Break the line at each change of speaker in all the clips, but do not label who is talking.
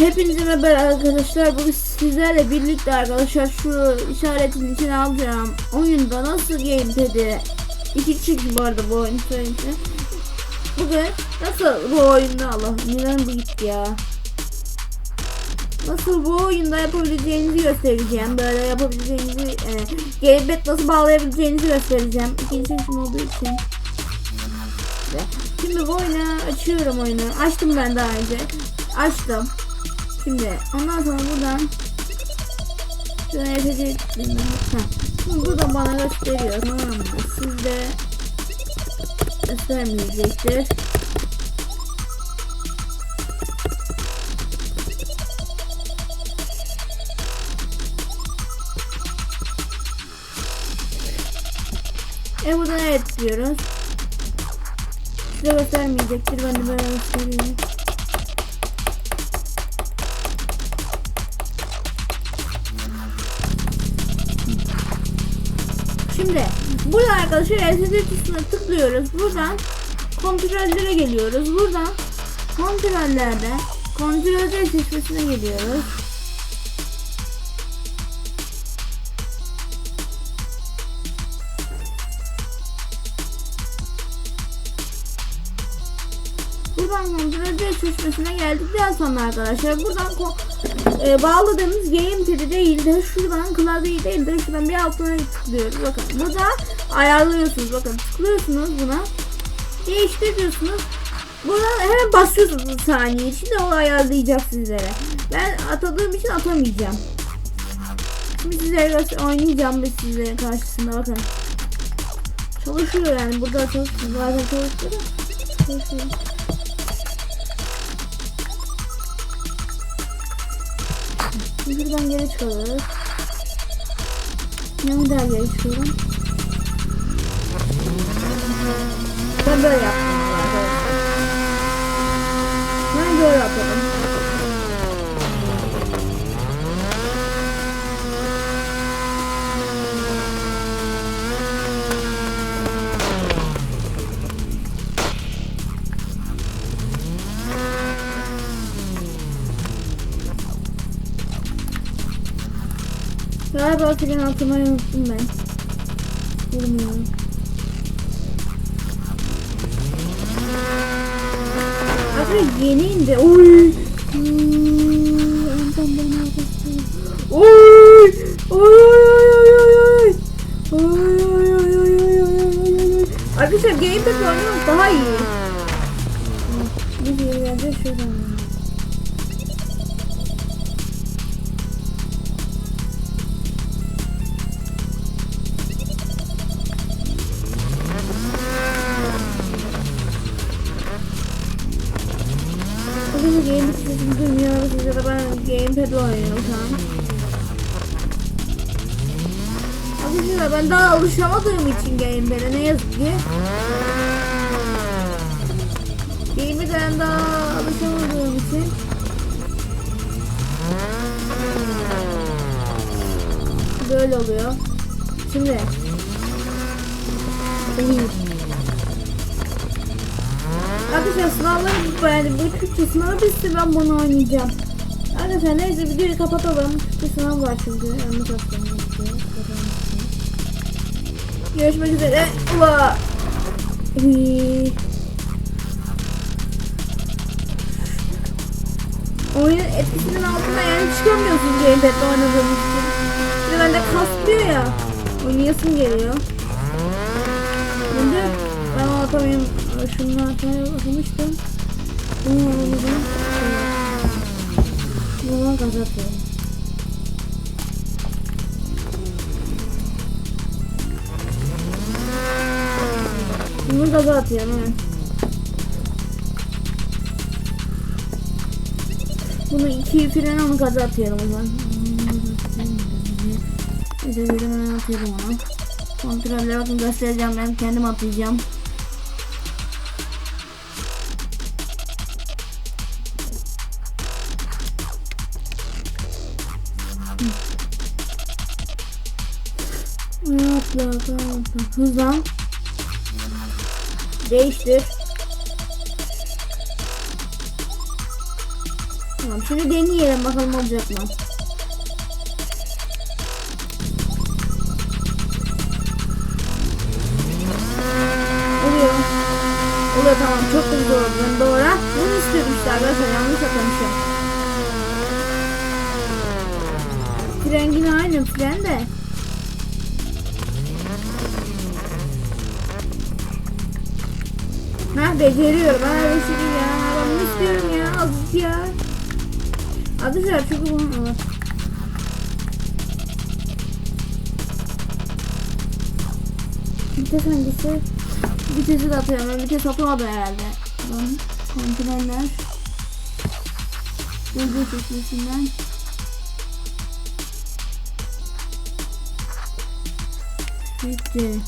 Hepinize merhaba arkadaşlar. Bugün sizlerle birlikte arkadaşlar şu işaretin içine alacağım oyunda nasıl gamepad'i iki kişi bu arada bu oyun söyleyince. Bugün nasıl bu oyunda Allah neden bu gitti ya. Nasıl bu oyunda yapabileceğinizi göstereceğim. Böyle yapabileceğinizi e, gamepad nasıl bağlayabileceğinizi göstereceğim. İkinci işim olduğu için. Şimdi bu oyunu açıyorum oyunu. Açtım ben daha önce. Açtım. Şimdi ondan sonra buradan yapacak Şimdi burada bana gösteriyor tamam mı? Sizde göstermeyecektir. E buradan evet diyoruz. Size göstermeyecektir. Ben de böyle gösteriyorum. Şimdi burada arkadaşlar LCD tuşuna tıklıyoruz. Buradan kontrollere geliyoruz. Buradan kontrollerde kontroller seçmesine geliyoruz. Buradan kontroller seçmesine geldikten sonra arkadaşlar buradan e, bağladığımız gamepad'i değil de şuradan klavyeyi değil de şuradan bir altına tıklıyoruz. Bakın burada ayarlıyorsunuz. Bakın tıklıyorsunuz buna. Değiştir diyorsunuz. Buradan hemen basıyorsunuz saniye içinde o ayarlayacak sizlere. Ben atadığım için atamayacağım. Şimdi sizlere oynayacağım biz sizlerin karşısında bakın. Çalışıyor yani burada çalışıyor. Zaten çalışıyor. Çalışıyor. Buradan geri çıkıyoruz. Ne daha geri çıkıyorum. Ben böyle yaptım Galiba fren atmayı unuttum ben. Bilmiyorum. Aslında yeni indi. Oy. Oy. Oy. Arkadaşlar game'de kullanıyorum daha iyi. Bir yerde şuradan. Arkadaşlar ben daha alışamadığım için gamepad'e ne yazık ki. Game'e ben daha alışamadığım için. Böyle oluyor. Şimdi. Arkadaşlar sınavları yani bu Türkçe sınavı bitsin ben bunu oynayacağım. Arkadaşlar neyse videoyu kapatalım. Türkçe sınav var çünkü. Yanlış istiyorum. Görüşmek üzere. Ula. Oyunun etkisinin altına yani çıkamıyorsun gamepad'le oynadığımız için. Bir de bende kastlıyor ya. Oynayasım geliyor. Şimdi ben o atamayım. Şunu atmaya bakmıştım. Bunu alamadım. Buna gaz atıyorum. Bunu gaza atıyorum. Bunu iki fren onu gaza atıyorum o zaman. Neyse fren atıyorum onu. Kontroller bakın göstereceğim ben kendim atlayacağım. Atla atla atla. Hızlan. Değiştir. Tamam şimdi deneyelim bakalım olacak mı? Oluyor. Oluyor tamam çok güzel oldu. Doğru. Bunu istiyordum işte arkadaşlar yanlış yapmışım. Fren aynı fren de. Ha beceriyorum. Ha değil ya. Ben bunu istiyorum ya. Azıcık ya. Arkadaşlar çünkü bunu evet. Vites hangisi? Vitesi de atıyorum. Ben vites atamadım herhalde. Tamam. Kontroller. Gözü sesinden. Bitti.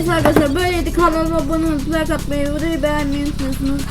Neyse arkadaşlar böyleydi kanalıma abone olup like atmayı, videoyu beğenmeyi unutmuyorsunuz.